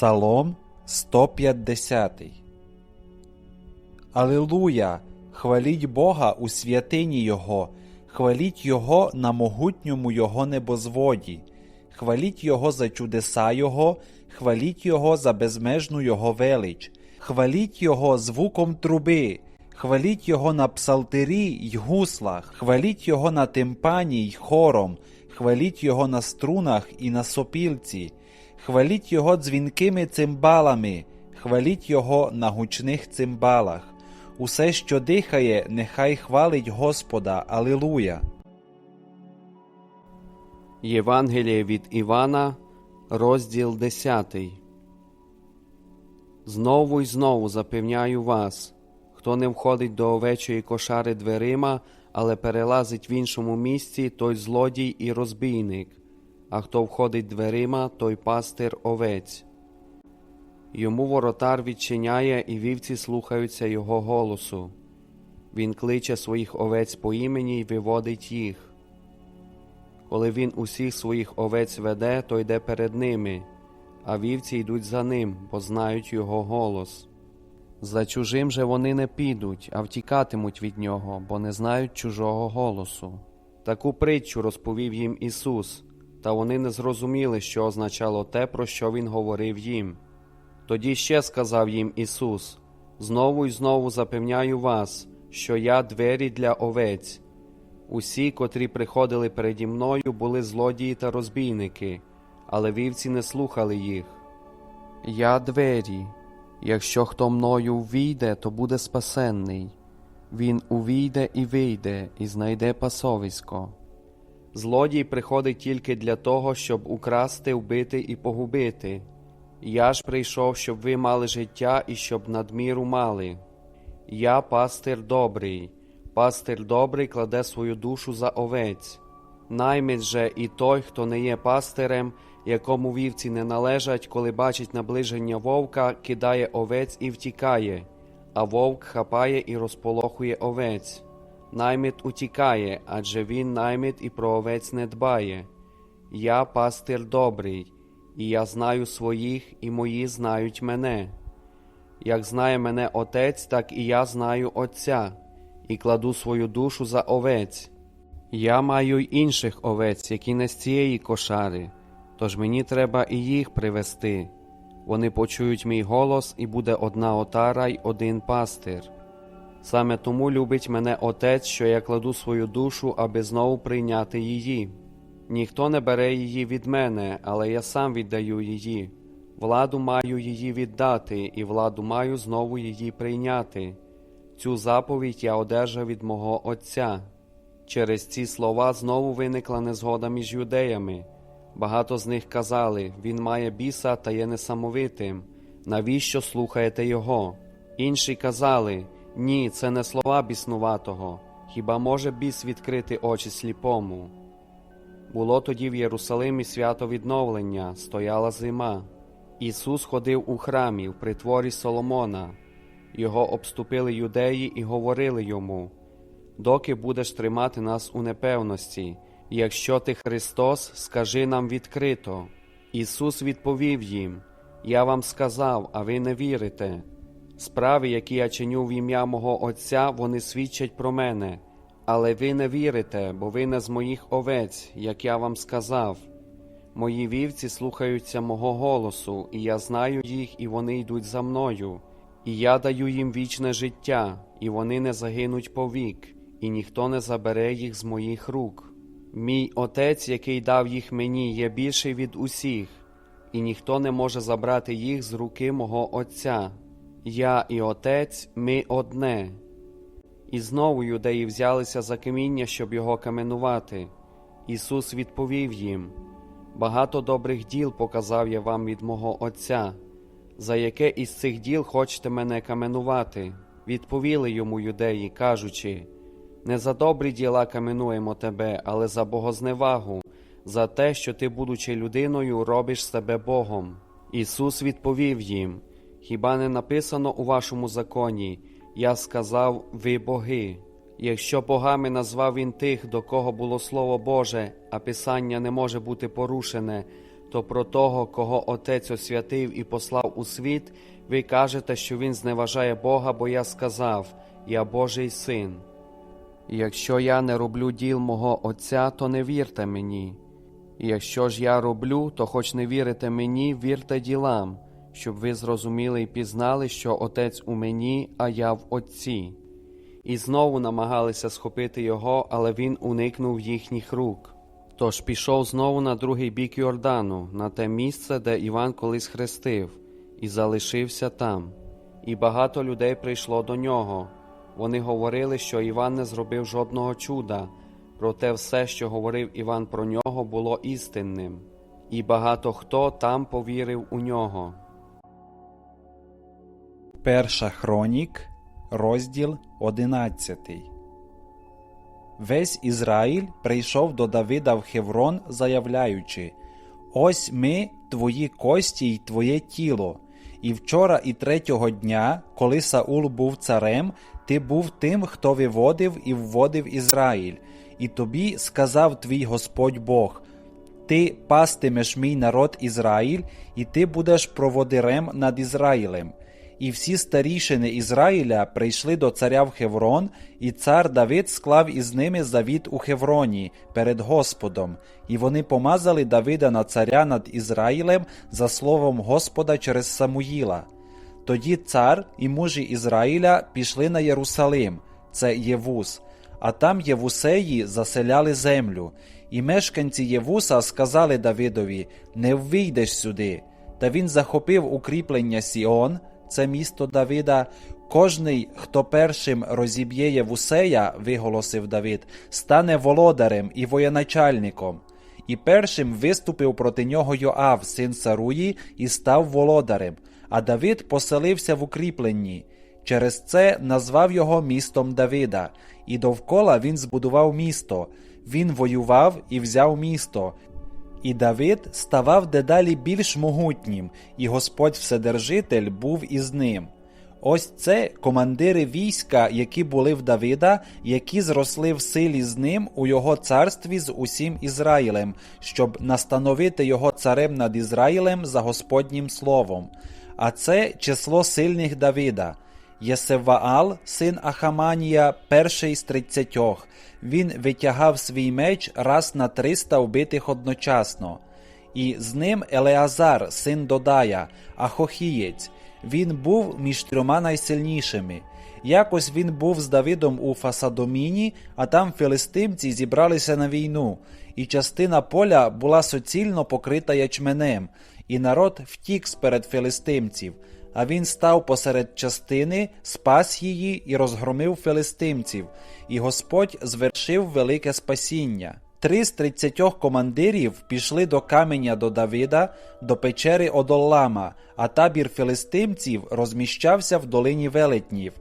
Псалом 150 Алилуя! Хваліть Бога у святині Його, хваліть Його на могутньому Його небозводі, хваліть Його за чудеса Його, хваліть Його за безмежну Його велич, хваліть Його звуком труби, хваліть Його на псалтирі й гуслах, хваліть Його на тимпані й хором, хваліть Його на струнах і на сопілці, хваліть Його дзвінкими цимбалами, хваліть Його на гучних цимбалах. Усе, що дихає, нехай хвалить Господа. Алилуя! Євангеліє від Івана, розділ 10. Знову й знову запевняю вас, хто не входить до овечої кошари дверима, але перелазить в іншому місці, той злодій і розбійник, а хто входить дверима, той пастир овець. Йому воротар відчиняє, і вівці слухаються його голосу. Він кличе своїх овець по імені й виводить їх. Коли він усіх своїх овець веде, то йде перед ними, а вівці йдуть за ним, бо знають його голос. За чужим же вони не підуть, а втікатимуть від нього, бо не знають чужого голосу. Таку притчу розповів їм Ісус, та вони не зрозуміли, що означало те, про що Він говорив їм. Тоді ще сказав їм Ісус: Знову й знову запевняю вас, що я двері для овець. Усі, котрі приходили переді мною, були злодії та розбійники, але вівці не слухали їх. Я двері. Якщо хто мною ввійде, то буде спасенний. Він увійде і вийде, і знайде пасовисько. Злодій приходить тільки для того, щоб украсти, вбити і погубити. Я ж прийшов, щоб ви мали життя і щоб надміру мали. Я пастир добрий, пастир добрий кладе свою душу за овець. Наймить же і той, хто не є пастирем, якому вівці не належать, коли бачить наближення вовка, кидає овець і втікає, а вовк хапає і розполохує овець. Наймит утікає, адже він наймит і про овець не дбає. Я пастир добрий, і я знаю своїх, і мої знають мене. Як знає мене Отець, так і я знаю Отця, і кладу свою душу за овець. Я маю інших овець, які не з цієї кошари, тож мені треба і їх привести. Вони почують мій голос, і буде одна отара й один пастир. Саме тому любить мене Отець, що я кладу свою душу, аби знову прийняти її. Ніхто не бере її від мене, але я сам віддаю її. Владу маю її віддати, і владу маю знову її прийняти. Цю заповідь я одержав від мого Отця. Через ці слова знову виникла незгода між юдеями. Багато з них казали він має біса та є несамовитим. Навіщо слухаєте його? Інші казали ні, це не слова біснуватого. Хіба може біс відкрити очі сліпому? Було тоді в Єрусалимі свято відновлення, стояла зима. Ісус ходив у храмі в притворі Соломона. Його обступили юдеї і говорили йому: Доки будеш тримати нас у непевності, якщо ти Христос, скажи нам відкрито. Ісус відповів їм: Я вам сказав, а ви не вірите. Справи, які я чиню в ім'я мого Отця, вони свідчать про мене. Але ви не вірите, бо ви не з моїх овець, як я вам сказав. Мої вівці слухаються мого голосу, і я знаю їх, і вони йдуть за мною. І я даю їм вічне життя, і вони не загинуть повік, і ніхто не забере їх з моїх рук. Мій Отець, який дав їх мені, є більший від усіх, і ніхто не може забрати їх з руки мого Отця. Я і Отець ми одне. І знову юдеї взялися за каміння, щоб його каменувати. Ісус відповів їм: Багато добрих діл показав я вам від мого Отця. За яке із цих діл хочете мене каменувати? Відповіли йому юдеї, кажучи: Не за добрі діла каменуємо тебе, але за богозневагу, за те, що ти, будучи людиною, робиш себе Богом. Ісус відповів їм: Хіба не написано у вашому законі? Я сказав, ви боги. Якщо богами назвав він тих, до кого було Слово Боже, а Писання не може бути порушене, то про того, кого Отець освятив і послав у світ, ви кажете, що він зневажає Бога, бо я сказав: Я Божий син. І якщо я не роблю діл мого Отця, то не вірте мені. І якщо ж я роблю, то хоч не вірите мені, вірте ділам, щоб ви зрозуміли і пізнали, що Отець у мені, а я в Отці. І знову намагалися схопити його, але він уникнув їхніх рук. Тож пішов знову на другий бік Йордану, на те місце, де Іван колись хрестив, і залишився там. І багато людей прийшло до нього. Вони говорили, що Іван не зробив жодного чуда, проте все, що говорив Іван про нього, було істинним, і багато хто там повірив у нього. Перша хронік, розділ 11. Весь Ізраїль прийшов до Давида в Хеврон, заявляючи: Ось ми, твої кості й твоє тіло. І вчора і третього дня, коли Саул був царем, ти був тим, хто виводив і вводив Ізраїль, і тобі сказав твій Господь Бог: Ти пастимеш мій народ Ізраїль, і ти будеш проводирем над Ізраїлем. І всі старішини Ізраїля прийшли до царя в Хеврон, і цар Давид склав із ними завіт у Хевроні перед Господом, і вони помазали Давида на царя над Ізраїлем за словом Господа через Самуїла. Тоді цар і мужі Ізраїля пішли на Єрусалим, це Євус, а там Євусеї заселяли землю. І мешканці Євуса сказали Давидові: Не ввійдеш сюди. Та він захопив укріплення Сіон, це місто Давида. Кожний, хто першим розіб'є Євусея, виголосив Давид, стане володарем і воєначальником. І першим виступив проти нього Йоав, син Саруї, і став володарем. А Давид поселився в укріпленні. Через це назвав його містом Давида, і довкола він збудував місто. Він воював і взяв місто. І Давид ставав дедалі більш могутнім, і Господь Вседержитель був із ним. Ось це командири війська, які були в Давида, які зросли в силі з ним у його царстві з усім Ізраїлем, щоб настановити його царем над Ізраїлем за Господнім словом. А це число сильних Давида. Єсеваал, син Ахаманія, перший з тридцятьох. Він витягав свій меч раз на триста вбитих одночасно. І з ним Елеазар, син Додая, Ахохієць. Він був між трьома найсильнішими. Якось він був з Давидом у Фасадоміні, а там філистимці зібралися на війну, і частина поля була суцільно покрита ячменем, і народ втік сперед філистимців. А він став посеред частини, спас її і розгромив филистимців, і Господь звершив велике спасіння. Три з тридцятьох командирів пішли до каменя до Давида, до печери Одоллама, а табір филистимців розміщався в долині велетнів.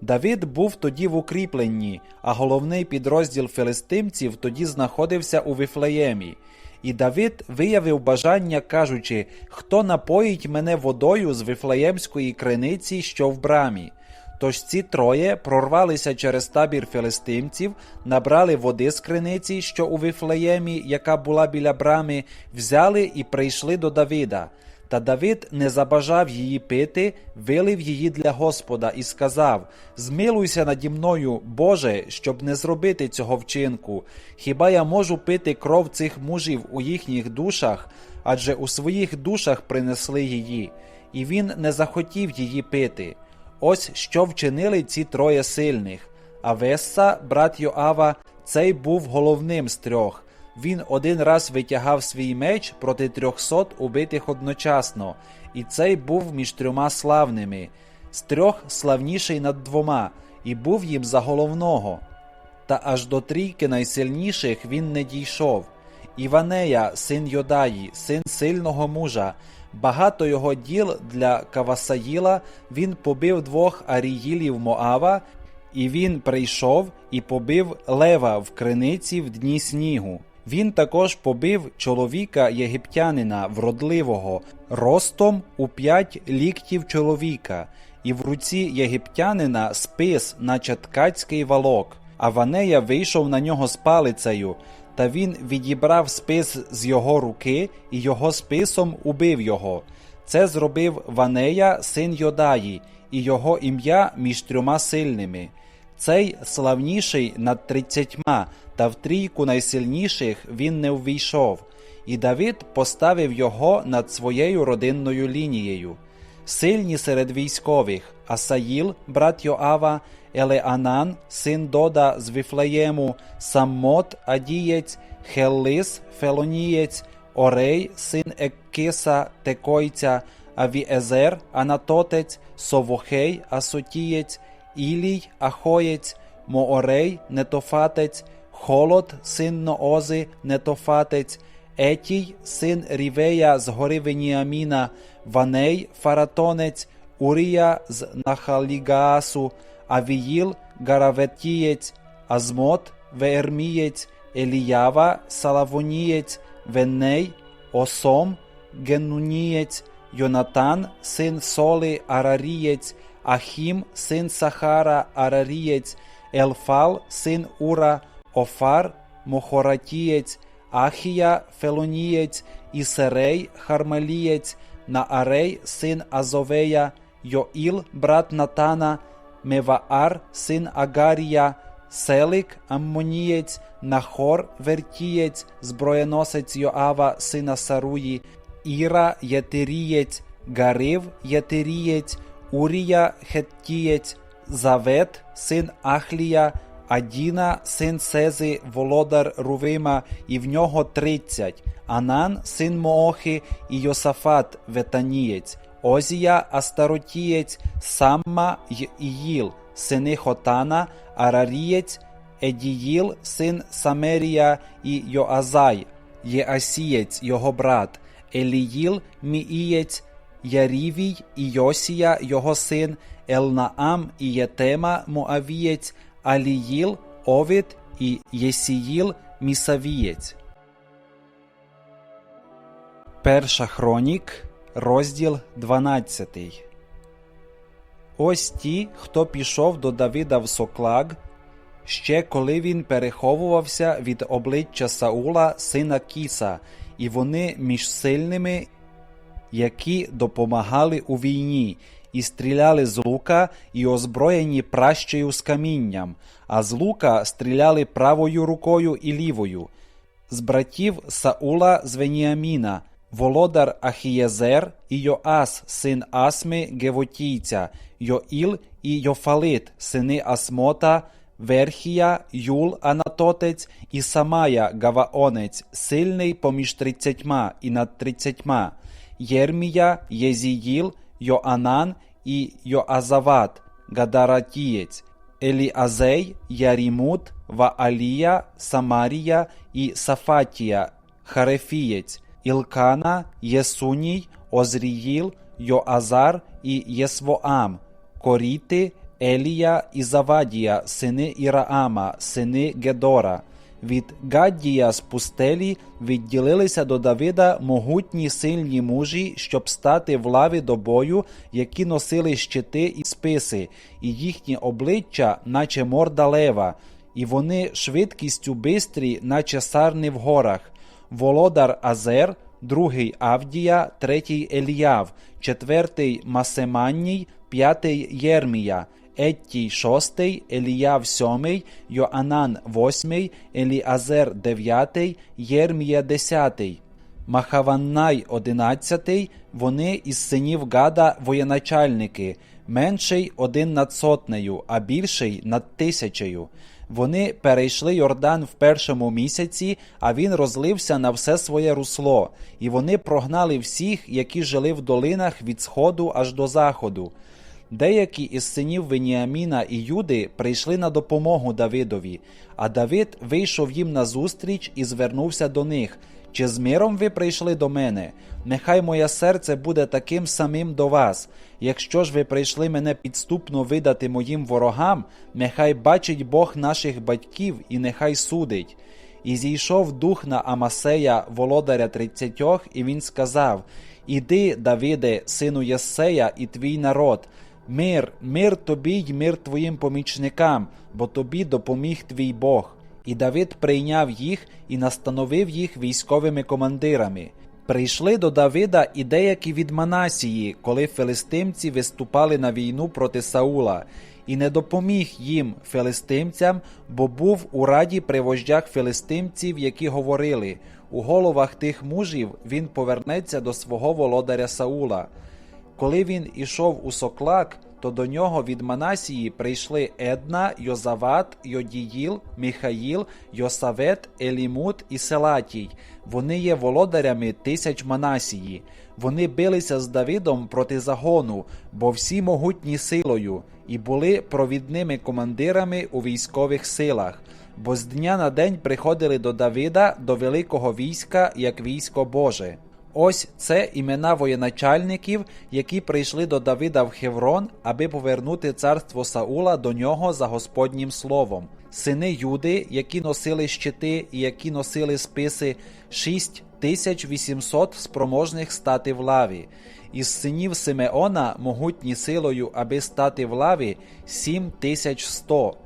Давид був тоді в укріпленні, а головний підрозділ филистимців тоді знаходився у Вифлеємі. І Давид виявив бажання, кажучи, хто напоїть мене водою з Вифлеємської криниці, що в брамі. Тож ці троє прорвалися через табір філистимців, набрали води з криниці, що у Вифлеємі, яка була біля брами, взяли і прийшли до Давида. Та Давид не забажав її пити, вилив її для Господа і сказав: Змилуйся наді мною, Боже, щоб не зробити цього вчинку. Хіба я можу пити кров цих мужів у їхніх душах, адже у своїх душах принесли її, і він не захотів її пити. Ось що вчинили ці троє сильних. А Весса, брат Йоава, цей був головним з трьох. Він один раз витягав свій меч проти трьохсот убитих одночасно, і цей був між трьома славними, з трьох славніший над двома, і був їм за головного. Та аж до трійки найсильніших він не дійшов. Іванея, син Йодаї, син сильного мужа, багато його діл для Кавасаїла, він побив двох аріїлів Моава, і він прийшов і побив лева в криниці в дні снігу. Він також побив чоловіка єгиптянина вродливого, ростом у п'ять ліктів чоловіка, і в руці єгиптянина спис, наче ткацький валок. А Ванея вийшов на нього з палицею, та він відібрав спис з його руки і його списом убив його. Це зробив Ванея, син Йодаї, і його ім'я між трьома сильними. Цей славніший над тридцятьма, та в трійку найсильніших він не ввійшов. І Давид поставив його над своєю родинною лінією. Сильні серед військових Асаїл, брат Йоава, Елеанан, син Дода з Віфлеєму, Саммот, Адієць, Хеллис, Фелонієць, Орей, син Еккиса, Текойця, Авіезер, Анатотець, Совохей, Асотієць, Ілій, Ахоєць, Моорей, Нетофатець, Холод, син Ноози, Нетофатець, Етій, син Рівея з гори Веніаміна, Ваней, Фаратонець, Урія з Нахалігаасу, Авіїл, Гараветієць, Азмот, Веермієць, Еліява, Салавонієць, Веней, Осом, Генунієць, Йонатан, син Соли, Арарієць, Ахім, син Сахара, Арарієць, Елфал, син Ура, Офар, Мохоратієць, Ахія, Фелонієць, Ісерей, Хармалієць, Наарей, син Азовея, Йоїл, брат Натана, Меваар, син Агарія, Селик, Аммонієць, Нахор, Вертієць, зброєносець Йоава, сина Саруї, Іра, Єтирієць, Гарив, Єтирієць, Урія, Хеттієць, Завет, син Ахлія, Адіна, син Сези, володар Рувима, і в нього тридцять, Анан, син Моохи, і Йосафат, Ветанієць, Озія, Астаротієць, Самма й Іїл, сини Хотана, Арарієць, Едіїл, син Самерія і Йоазай, Єасієць, його брат, Еліїл, Міїєць, Ярівій і Йосія, його син, Елнаам і Єтема, Моавієць, Аліїл, Овід і Єсіїл, Місавієць. Перша хронік, розділ 12. Ось ті, хто пішов до Давида в Соклаг, ще коли він переховувався від обличчя Саула, сина Кіса, і вони між сильними, які допомагали у війні, і стріляли з лука, і озброєні пращею з камінням, а з лука стріляли правою рукою і лівою. З братів Саула з Веніаміна, володар Ахієзер і Йоас, син Асми Гевотійця, Йоїл і Йофалит, сини Асмота, Верхія, Юл Анатотець і Самая Гаваонець, сильний поміж тридцятьма і над тридцятьма, Єрмія, Єзіїл, Йоанан і Йоазават, Гадаратієць, Еліазей, Ярімут, Ваалія, Самарія і Сафатія, Харефієць, Ілкана, Єсуній, Озріїл, Йоазар і Єсвоам, Коріти, Елія і Завадія, сини Іраама, сини Гедора. Від Гаддія з пустелі відділилися до Давида могутні сильні мужі, щоб стати в лаві до бою, які носили щити і списи, і їхні обличчя, наче морда лева, і вони швидкістю бистрі, наче сарни в горах. Володар Азер, другий Авдія, третій Еліяв, четвертий Масеманній, п'ятий Єрмія. Еттій шостий, Еліяв сьомий, Йоанан восьмий, Еліазер дев'ятий, Єрмія десятий. Махаваннай одинадцятий, вони із синів Гада воєначальники, менший один над сотнею, а більший над тисячею. Вони перейшли Йордан в першому місяці, а він розлився на все своє русло, і вони прогнали всіх, які жили в долинах від сходу аж до заходу. Деякі із синів Веніаміна і Юди прийшли на допомогу Давидові, а Давид вийшов їм назустріч і звернувся до них. Чи з миром ви прийшли до мене? Нехай моє серце буде таким самим до вас. Якщо ж ви прийшли мене підступно видати моїм ворогам, нехай бачить Бог наших батьків і нехай судить. І зійшов дух на Амасея, володаря тридцятьох, і він сказав: Іди, Давиде, сину Єссея, і твій народ. Мир, мир тобі й мир твоїм помічникам, бо тобі допоміг твій Бог. І Давид прийняв їх і настановив їх військовими командирами. Прийшли до Давида і деякі від Манасії, коли филистимці виступали на війну проти Саула, і не допоміг їм филистимцям, бо був у раді при вождях филистимців, які говорили: у головах тих мужів він повернеться до свого володаря Саула. Коли він ішов у Соклак, то до нього від Манасії прийшли Една, Йозават, Йодіїл, Міхаїл, Йосавет, Елімут і Селатій. Вони є володарями тисяч Манасії. Вони билися з Давидом проти загону, бо всі могутні силою, і були провідними командирами у військових силах. Бо з дня на день приходили до Давида до великого війська, як військо Боже. Ось це імена воєначальників, які прийшли до Давида в Хеврон, аби повернути царство Саула до нього за Господнім словом. Сини Юди, які носили щити і які носили списи, 6800 спроможних стати в лаві. Із синів Симеона, могутні силою, аби стати в лаві, 7100.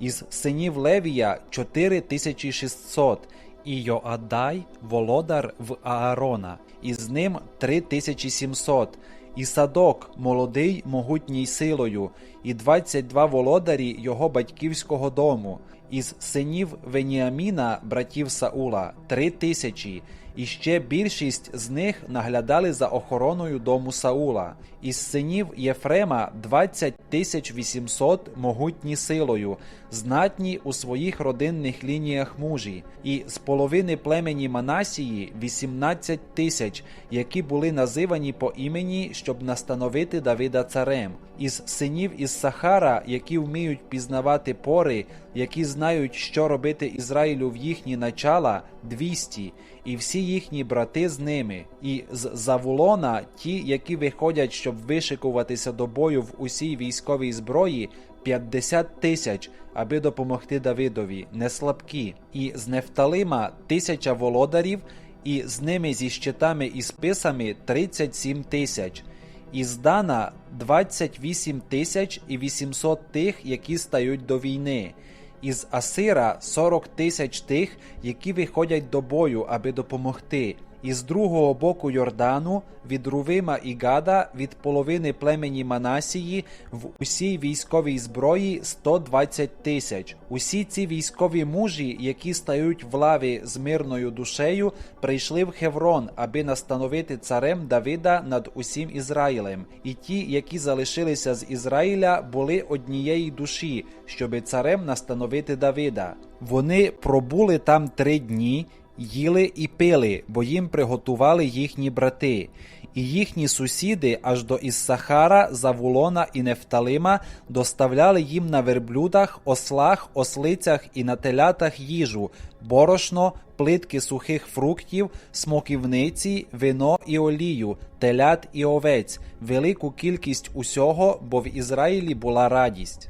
Із синів Левія 4600 і Йоадай, володар в Аарона, і з ним 3700, і Садок, молодий, могутній силою, і 22 володарі його батьківського дому, із синів Веніаміна, братів Саула, 3000, і ще більшість з них наглядали за охороною дому Саула. Із синів Єфрема 20 тисяч 800 могутні силою, знатні у своїх родинних лініях мужі, і з половини племені Манасії 18 тисяч, які були називані по імені, щоб настановити Давида царем. Із синів із Сахара, які вміють пізнавати пори, які знають, що робити Ізраїлю в їхні начала, 200, і всі їхні брати з ними, і з Завулона ті, які виходять, щоб вишикуватися до бою в усій військовій зброї, 50 тисяч, аби допомогти Давидові, не слабкі, і з Нефталима тисяча володарів, і з ними зі щитами і списами 37 тисяч. Із Дана 28 тисяч і 800 тих, які стають до війни. Із Асира 40 тисяч тих, які виходять до бою, аби допомогти. Із другого боку Йордану, від Рувима і Гада, від половини племені Манасії, в усій військовій зброї 120 тисяч. Усі ці військові мужі, які стають в лаві з мирною душею, прийшли в Хеврон, аби настановити царем Давида над усім Ізраїлем. І ті, які залишилися з Ізраїля, були однієї душі, щоби царем настановити Давида. Вони пробули там три дні. Їли і пили, бо їм приготували їхні брати, і їхні сусіди аж до Іссахара, Завулона і Нефталима доставляли їм на верблюдах, ослах, ослицях і на телятах їжу, борошно, плитки сухих фруктів, смоківниці, вино і олію, телят і овець, велику кількість усього, бо в Ізраїлі була радість.